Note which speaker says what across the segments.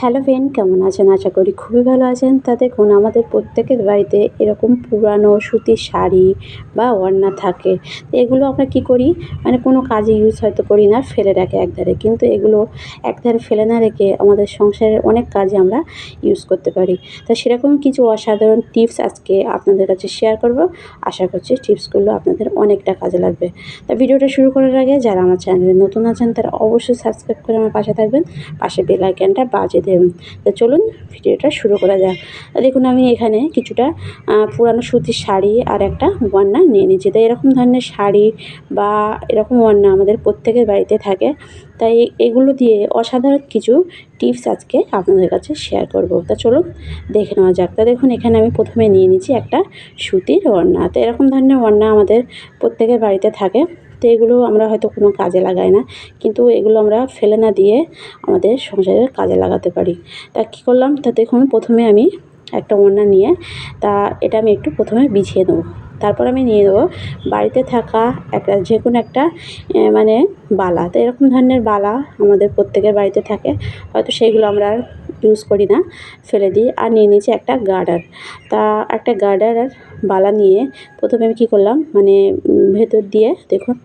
Speaker 1: Hello friend, কেমন আছেন? আশা করি খুবই ভালো আছেন। তা দেখুন, আমাদের প্রত্যেকের বাড়িতে এরকম পুরানো সুতির শাড়ি বা ওড়না থাকে। এগুলো আমরা কী করি? মানে কোনো কাজে ইউজ হয়তো করি না, ফেলে রাখি একধারে কিন্তু এগুলো একধারে ফেলে না রেখে আমাদের সংসারের অনেক কাজে আমরা ইউজ করতে পারি। তা সেরকম কিছু অসাধারণ টিপস আজকে আপনাদের কাছে শেয়ার করব। আশা করছি টিপসগুলো আপনাদের অনেকটা কাজে লাগবে। তা ভিডিওটা শুরু করার আগে যারা আমার চ্যানেলে নতুন আছেন, তারা অবশ্যই সাবস্ক্রাইব করে আমার পাশে থাকবেন। পাশে বেল আইকনটা বাজে দেবেন তো চলুন ভিডিওটা শুরু করা যাক। দেখুন, আমি এখানে কিছুটা পুরানো সুতির শাড়ি আর একটা ওয়ান্না নিয়ে নিয়েছি তো এরকম ধরনের শাড়ি বা এরকম ওয়ান্না আমাদের প্রত্যেকের বাড়িতে থাকে। তাই এগুলো দিয়ে অসাধারণ কিছু টিপস আজকে আপনাদের কাছে শেয়ার করব। তা চলুন দেখে নেওয়া যাক। তা দেখুন, এখানে আমি প্রথমে নিয়ে নিচ্ছি একটা সুতির ওড়না তো এরকম ধরনের ওড়না আমাদের প্রত্যেকের বাড়িতে থাকে। তো এগুলো আমরা হয়তো কোনো কাজে লাগাই না। কিন্তু এগুলো আমরা ফেলে না দিয়ে আমাদের সংসারের কাজে লাগাতে পারি। তা কী করলাম? তা দেখুন, প্রথমে আমি একটা ওড়না নিয়ে, তা এটা আমি একটু প্রথমে বিছিয়ে নেব। তারপর আমি নিয়ে নেব বাড়িতে থাকা একটা, যে কোনো একটা মানে বালা। তো এরকম ধরনের বালা আমাদের প্রত্যেকের বাড়িতে থাকে। হয়তো সেইগুলো আমরা আর ইউজ করি না, ফেলে দিই। আর নিয়ে নিয়েছি একটা গার্ডার। তা একটা গার্ডার আর বালা নিয়ে প্রথমে আমি কী করলাম মানে ভেতর দিয়ে দেখুন,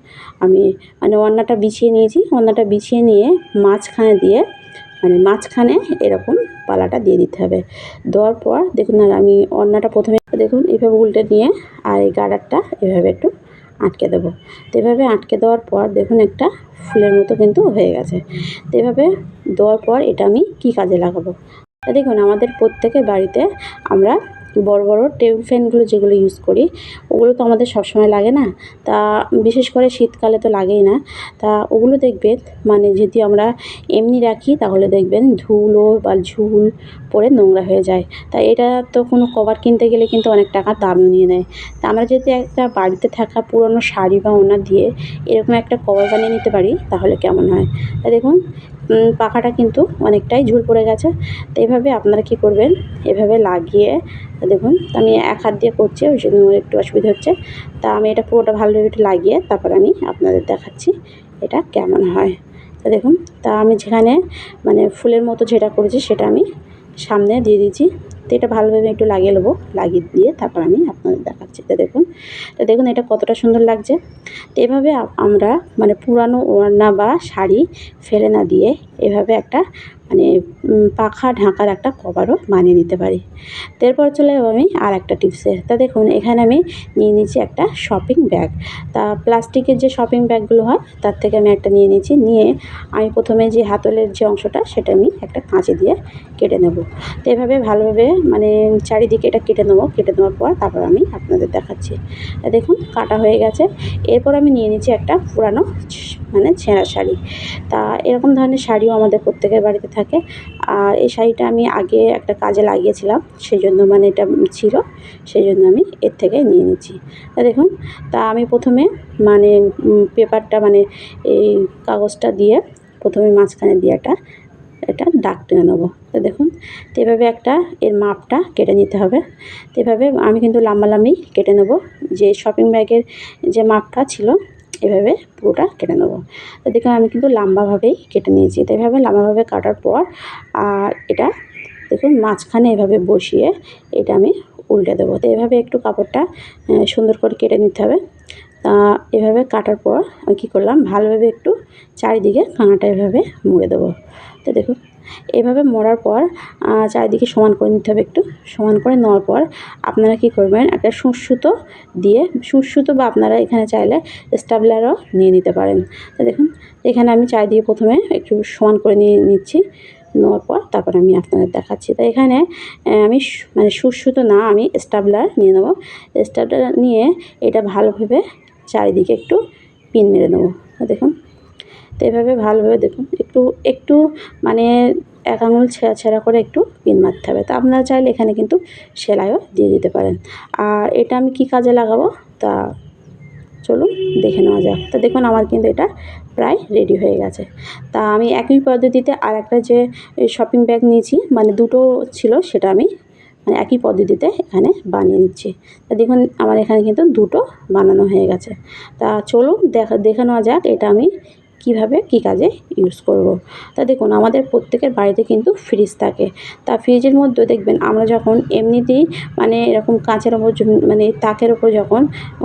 Speaker 1: আমি মানে ওড়নাটা বিছিয়ে নিয়েছি ওড়নাটা বিছিয়ে নিয়ে মাঝখানে দিয়ে মানে মাঝখানে এরকম পালাটা দিয়ে দিতে হবে। দেওয়ার পর দেখুন না, আমি ওড়নাটা প্রথমে দেখুন এভাবে উল্টে নিয়ে আর এই গার্ডারটা এভাবে একটু আটকে দেবো। তো এভাবে আটকে দেওয়ার পর দেখুন একটা ফুলের মতো কিন্তু হয়ে গেছে। তো এভাবে দেওয়ার পর এটা আমি কী কাজে লাগাবো? দেখুন, আমাদের প্রত্যেকের বাড়িতে আমরা বড় বড় টেবিল ফ্যানগুলো যেগুলো ইউজ করি, ওগুলো তো আমাদের সবসময় লাগে না। তা বিশেষ করে শীতকালে তো লাগেই না। তা ওগুলো দেখবেন মানে যদি আমরা এমনি রাখি, তাহলে দেখবেন ধুলো বা ঝুল পরে নোংরা হয়ে যায়। তা এটা তো কোনো কভার কিনতে গেলে কিন্তু অনেক টাকা দামও নিয়ে নেয়। তা আমরা যদি একটা বাড়িতে থাকা পুরনো শাড়ি বা ওনা দিয়ে এরকম একটা কভার বানিয়ে নিতে পারি, তাহলে কেমন হয়? তা দেখুন পাখাটা কিন্তু অনেকটাই ঝুল পড়ে গেছে। তো এভাবে আপনারা কী করবেন? এভাবে লাগিয়ে দেখুন আমি এক হাত দিয়ে করছি, ওই জন্য একটু অসুবিধা হচ্ছে। তা আমি এটা পুরোটা ভালোভাবে একটু লাগিয়ে তারপর আমি আপনাদের দেখাচ্ছি এটা কেমন হয়। তা দেখুন, তা আমি যেখানে মানে ফুলের মতো যেটা করেছি সেটা আমি সামনে দিয়ে দিয়েছি। তো এটা ভালোভাবে একটু লাগিয়ে নেব। লাগিয়ে দিয়ে তারপর আমি আপনাদের দেখাচ্ছি। তো দেখুন তো দেখুন এটা কতটা সুন্দর লাগছে। তো এভাবে আমরা মানে পুরানো ওড়না বা শাড়ি ফেলে না দিয়ে এভাবে একটা মানে পাখা ঢাকার একটা কভারও বানিয়ে নিতে পারি। তো এরপর চলে যাব আমি আর একটা টিপসে তা দেখুন, এখানে আমি নিয়ে নিয়েছি একটা শপিং ব্যাগ তা প্লাস্টিকের যে শপিং ব্যাগগুলো হয়, তার থেকে আমি একটা নিয়ে নিয়েছি। নিয়ে আমি প্রথমে যে হাতলের যে অংশটা, সেটা আমি একটা কাঁচি দিয়ে কেটে নেব। তো এভাবে ভালোভাবে মানে চারিদিকে এটা কেটে নেব। কেটে নেওয়ার পর তারপর আমি আপনাদের দেখাচ্ছি। তা দেখুন, কাটা হয়ে গেছে। এরপর আমি নিয়ে নিচ্ছি একটা পুরানো মানে ছেঁড়া শাড়ি। তা এরকম ধরনের শাড়িও আমাদের প্রত্যেকের বাড়িতে থাকে। আর এই শাড়িটা আমি আগে একটা কাজে লাগিয়েছিলাম সেই জন্য মানে এটা ছিল সেই জন্য আমি এর থেকে নিয়ে নিচ্ছি। তা দেখুন, তা আমি প্রথমে মানে পেপারটা মানে এই কাগজটা দিয়ে প্রথমে মাঝখানে দিয়ে একটা এটা দাগ টেনে নেব। তো দেখুন, তো এভাবে একটা এর মাপটা কেটে নিতে হবে। তো এভাবে আমি কিন্তু লাম্বালাম্বি কেটে নেব। যে শপিং ব্যাগের যে মাপটা ছিল এভাবে পুরোটা কেটে নেব। তো দেখুন, আমি কিন্তু লম্বাভাবেই কেটে নিয়েছি। তো এভাবে লম্বাভাবে কাটার পর, আর এটা দেখুন, মাঝখানে এভাবে বসিয়ে এটা আমি উল্টে দেবো। তো এভাবে একটু কাপড়টা সুন্দর করে কেটে নিতে হবে। তা এভাবে কাটার পর আমি কী করলাম, ভালোভাবে একটু চারিদিকে কাঁটা এভাবে মুড়ে দেবো। তো দেখুন এভাবে মোড়ার পর চারিদিকে সমান করে নিতে হবে একটু, সমান করে নেওয়ার পর আপনারা কী করবেন, একটা সুঁসুতো দিয়ে সুঁসুতো বা আপনারা এখানে চাইলে স্টাবলারও নিয়ে নিতে পারেন। দেখুন, এখানে আমি চারিদিকে প্রথমে একটু সমান করে নিয়ে নিচ্ছি, নেওয়ার পর তারপর আমি আপনাদের দেখাচ্ছি। তো এখানে আমি মানে সুসুতো না, আমি স্টাবলার নিয়ে নেব। স্টাবলার নিয়ে এটা ভালোভাবে চারিদিকে একটু পিন মেরে নেব। দেখুন তো এভাবে ভালোভাবে দেখুন, একটু একটু মানে এক আঙুল ছেঁড়া ছেঁড়া করে একটু পিন মারতে হবে। তা আপনারা চাইলে এখানে কিন্তু সেলাইও দিয়ে দিতে পারেন। আর এটা আমি কি কাজে লাগাবো? তা চলুন দেখে নেওয়া যাক। তো দেখুন আমার কিন্তু এটা প্রায় রেডি হয়ে গেছে। তা আমি একই পদ্ধতিতে আর একটা যে শপিং ব্যাগ নিয়েছি মানে দুটো ছিল সেটা আমি মানে একই পদ্ধতিতে এখানে বানিয়ে নিচ্ছি। তা দেখুন আমার এখানে কিন্তু দুটো বানানো হয়ে গেছে। তা চলুন দেখা, দেখে নেওয়া যাক, এটা আমি কীভাবে কী কাজে ইউজ করব। তা দেখুন, আমাদের প্রত্যেকের বাড়িতে কিন্তু ফ্রিজ থাকে তা ফ্রিজের মধ্যে দেখবেন, আমরা যখন এমনিতেই মানে এরকম কাঁচের ওপর মানে তাকের ওপর যখন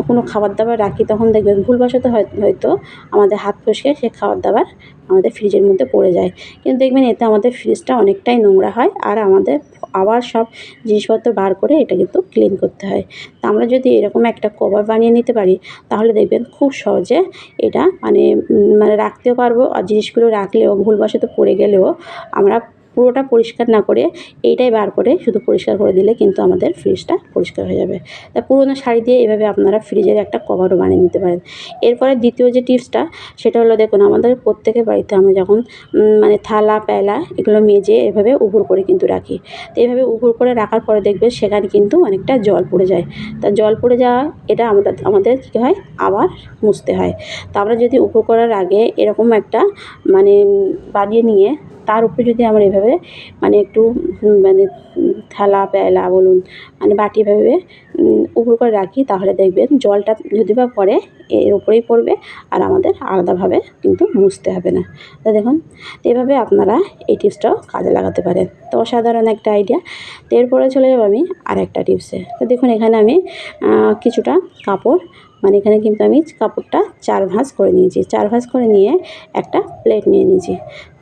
Speaker 1: কোনো খাবার দাবার রাখি, তখন দেখবেন ভুলবশত হয়- হয়তো আমাদের হাত ফসকে সে খাবার দাবার আমাদের ফ্রিজের মধ্যে পড়ে যায় কিন্তু দেখবেন, এতে আমাদের ফ্রিজটা অনেকটাই নোংরা হয়, আর আমাদের আবার সব জিনিসপত্র বার করে এটা কিন্তু ক্লিন করতে হয়। তা আমরা যদি এরকম একটা কভার বানিয়ে নিতে পারি, তাহলে দেখবেন খুব সহজে এটা মানে মানে রাখতেও পারব। আর জিনিসগুলো রাখলেও, ভুলবশত পড়ে গেলেও আমরা পুরোটা পরিষ্কার না করে এইটাই বার করে শুধু পরিষ্কার করে দিলে কিন্তু আমাদের ফ্রিজটা পরিষ্কার হয়ে যাবে। তা পুরোনো শাড়ি দিয়ে এভাবে আপনারা ফ্রিজের একটা কভারও বানিয়ে নিতে পারেন। এরপরে দ্বিতীয় যে টিপসটা সেটা হলো দেখুন, আমাদের প্রত্যেকের বাড়িতে আমরা যখন মানে থালা প্যালা এগুলো মেজে এভাবে উপুর করে কিন্তু রাখি। তো এইভাবে উপুর করে রাখার পরে দেখবে সেখানে কিন্তু অনেকটা জল পড়ে যায়। তা জল পড়ে যাওয়া, এটা আমরা, আমাদের কী হয়? আবার মুছতে হয়। তা আমরা যদি উপুর করার আগে এরকম একটা মানে বানিয়ে নিয়ে তার উপরে যদি আমরা এভাবে মানে একটু মানে থালা প্যালা বলুন মানে বাটি উম, উপুর করে রাখি তাহলে দেখবেন জলটা যদি বা পড়ে এর উপরেই পড়বে আর আমাদের আলাদাভাবে কিন্তু মুছতে হবে না। তা দেখুন তো এভাবে আপনারা এই টিপসটাও কাজে লাগাতে পারেন। তো অসাধারণ একটা আইডিয়া। তো এরপরে চলে যাব আমি আরেকটা টিপসে। তো দেখুন এখানে আমি কিছুটা কাপড় মানে এখানে কিন্তু আমি কাপড়টা চার ভাঁজ করে নিয়েছি। চার ভাঁজ করে নিয়ে একটা প্লেট নিয়ে নিয়েছি।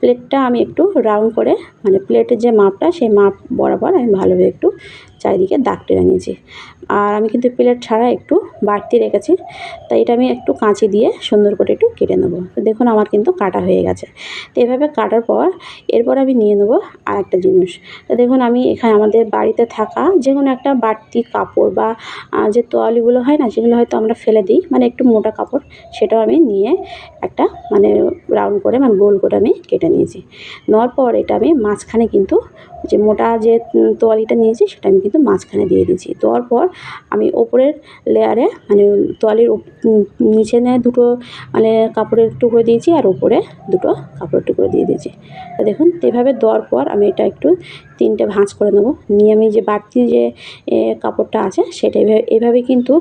Speaker 1: প্লেটটা আমি একটু রাউন্ড করে মানে প্লেটের যে মাপটা, সেই মাপ বরাবর আমি ভালোভাবে একটু চারিদিকে দাগ টেনে নিয়েছি। আর আমি কিন্তু প্লেট ছাড়া একটু বাড়তি রেখেছি। তাই এটা আমি একটু কাঁচি দিয়ে সুন্দর করে একটু কেটে নেব। তো দেখুন আমার কিন্তু কাটা হয়ে গেছে। তো এভাবে কাটার পর এরপর আমি নিয়ে নেব আর একটা জিনিস। তো দেখুন আমি এখানে আমাদের বাড়িতে থাকা যে কোনো একটা বাড়তি কাপড় বা যে তোয়ালিগুলো হয় না, সেগুলো হয়তো আমরা ফেলে দিই। মানে একটু মোটা কাপড়, সেটাও আমি নিয়ে একটা মানে রাউন্ড করে মানে গোল করে আমি কেটে নিয়েছি। নেওয়ার পর এটা আমি মাঝখানে কিন্তু যে মোটা যে তোয়ালিটা নিয়েছি, সেটা আমি কিন্তু মাঝখানে দিয়ে দিয়েছি। দেওয়ার পর আমি ওপরের লেয়ারে মানে তোয়ালির নিচে নেয় দুটো মানে কাপড়ের টুকরো দিয়েছি আর উপরে দুটো কাপড়ের টুকরো দিয়ে দিয়েছি। তো দেখুন, এভাবে দেওয়ার পর আমি এটা একটু তিনটে ভাঁজ করে নেব। নিয়ে আমি যে বাড়তি যে কাপড়টা আছে সেটা এভাবে এভাবে কিন্তু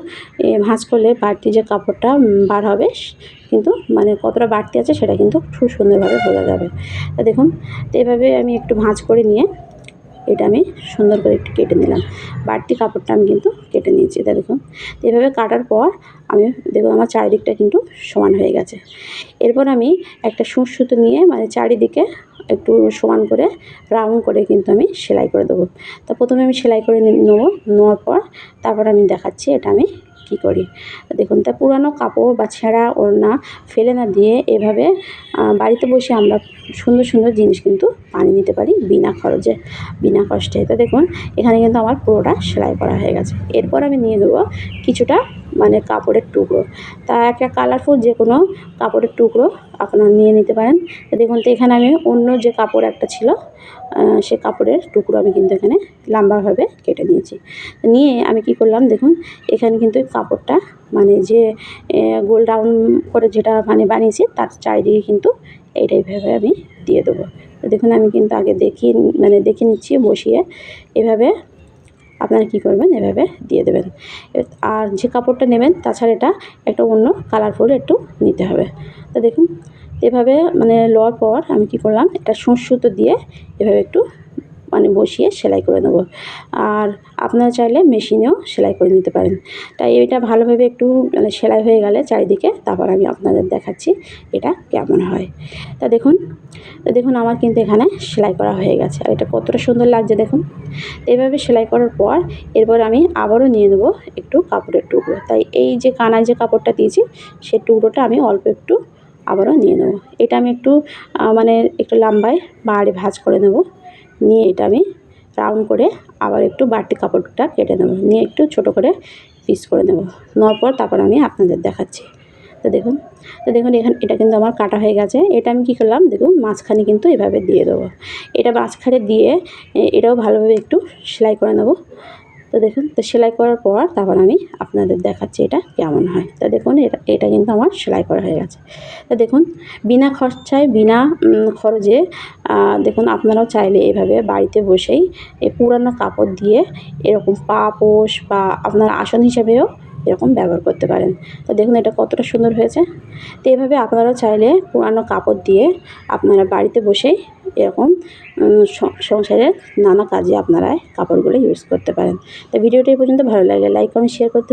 Speaker 1: ভাঁজ করলে বাড়তি যে কাপড়টা বার হবে, কিন্তু মানে কতটা বাড়তি আছে সেটা কিন্তু খুব সুন্দরভাবে বোঝা যাবে। তা দেখুন, তো এভাবে আমি একটু ভাঁজ করে নিয়ে এটা আমি সুন্দর করে একটু কেটে নিলাম। বাড়তি কাপড়টা আমি কিন্তু কেটে নিয়েছি, এটা দেখুন। তো এভাবে কাটার পর আমি দেখুন আমার চারিদিকটা কিন্তু সমান হয়ে গেছে। এরপর আমি একটা সুঁচ সুতো নিয়ে মানে চারিদিকে একটু সমান করে রাউন্ড করে কিন্তু আমি সেলাই করে দেবো। তা প্রথমে আমি সেলাই করে নেব, নেওয়ার পর তারপর আমি দেখাচ্ছি, এটা আমি কী করি? দেখুন, তা পুরানো কাপড় বা ছেঁড়া ওড়না ফেলে না দিয়ে এভাবে বাড়িতে বসে আমরা সুন্দর সুন্দর জিনিস কিন্তু পানি নিতে পারি বিনা খরচে, বিনা কষ্টে। তো দেখুন, এখানে কিন্তু আমার পুরোটা সেলাই করা হয়ে গেছে। এরপর আমি নিয়ে দেবো কিছুটা মানে কাপড়ের টুকরো। তা একটা কালারফুল যে কোনো কাপড়ের টুকরো আপনারা নিয়ে নিতে পারেন। দেখুন তো এখানে আমি অন্য যে কাপড় একটা ছিল সে কাপড়ের টুকরো আমি কিন্তু এখানে লম্বাভাবে কেটে নিয়েছি। নিয়ে আমি কি করলাম দেখুন, এখানে কিন্তু কাপড়টা মানে যে গোল রাউন্ড করে যেটা মানে বানিয়েছি তার চারিদিকে কিন্তু এইটাই ভেবে আমি দিয়ে দেবো। দেখুন আমি কিন্তু আগে দেখিয়ে মানে দেখে নিচ্ছি বসিয়ে এভাবে আপনারা কি করবেন? এভাবে দিয়ে দেবেন। আর যে কাপড়টা নেবেন, তাছাড়া এটা একটা অন্য কালারফুল একটু নিতে হবে। তো দেখুন, এভাবে মানে লওয়ার পর আমি কি করলাম, একটা সুঁচ সুতো দিয়ে এভাবে একটু মানে বসিয়ে সেলাই করে নেব। আর আপনারা চাইলে মেশিনেও সেলাই করে নিতে পারেন। তাই এটা ভালোভাবে একটু মানে সেলাই হয়ে গেলে চারিদিকে, তারপর আমি আপনাদের দেখাচ্ছি এটা কেমন হয়। তা দেখুন দেখুন আমার কিন্তু এখানে সেলাই করা হয়ে গেছে। আর এটা কতটা সুন্দর লাগছে দেখুন। তো এভাবে সেলাই করার পর এরপর আমি আবারও নিয়ে নেব একটু কাপড়ের টুকরো। তাই এই যে কানায় যে কাপড়টা দিয়েছি, সে টুকরোটা আমি অল্প একটু আবারও নিয়ে নেব। এটা আমি একটু মানে একটু লম্বায় বাড়ি ভাজ করে নেব। নিয়ে এটা আমি রাউন্ড করে আবার একটু বাড়তি কাপড়টা কেটে নেব। নিয়ে একটু ছোট করে পিস করে নেব। নেওয়ার পর তারপর আমি আপনাদের দেখাচ্ছি। তো দেখুন তো দেখুন এখানে, এটা কিন্তু আমার কাটা হয়ে গেছে। এটা আমি কী করলাম, দেখুন মাঝখানে কিন্তু এভাবে দিয়ে দেবো। এটা মাঝখানে দিয়ে এটাও ভালোভাবে একটু সেলাই করে নেব। তো দেখুন, তো সেলাই করার পর তারপর আমি আপনাদের দেখাচ্ছি এটা কেমন হয়। তো দেখুন, এটা এটা কিন্তু আমার সেলাই করা হয়ে গেছে। তো দেখুন, বিনা খরচায়, বিনা খরচে দেখুন, আপনারাও চাইলে এভাবে বাড়িতে বসেই এই পুরানো কাপড় দিয়ে এরকম পা পোষ বা আপনার আসন হিসাবেও এরকম ব্যবহার করতে পারেন। তো দেখুন এটা কতটা সুন্দর হয়েছে। তো এভাবে আপনারা চাইলে পুরানো কাপড় দিয়ে আপনারা বাড়িতে বসেই এরকম সংসারের নানা কাজে আপনারা কাপড়গুলো ইউজ করতে পারেন। তো ভিডিওটি পর্যন্ত। ভালো লাগলে লাইক কমেন্ট শেয়ার করতে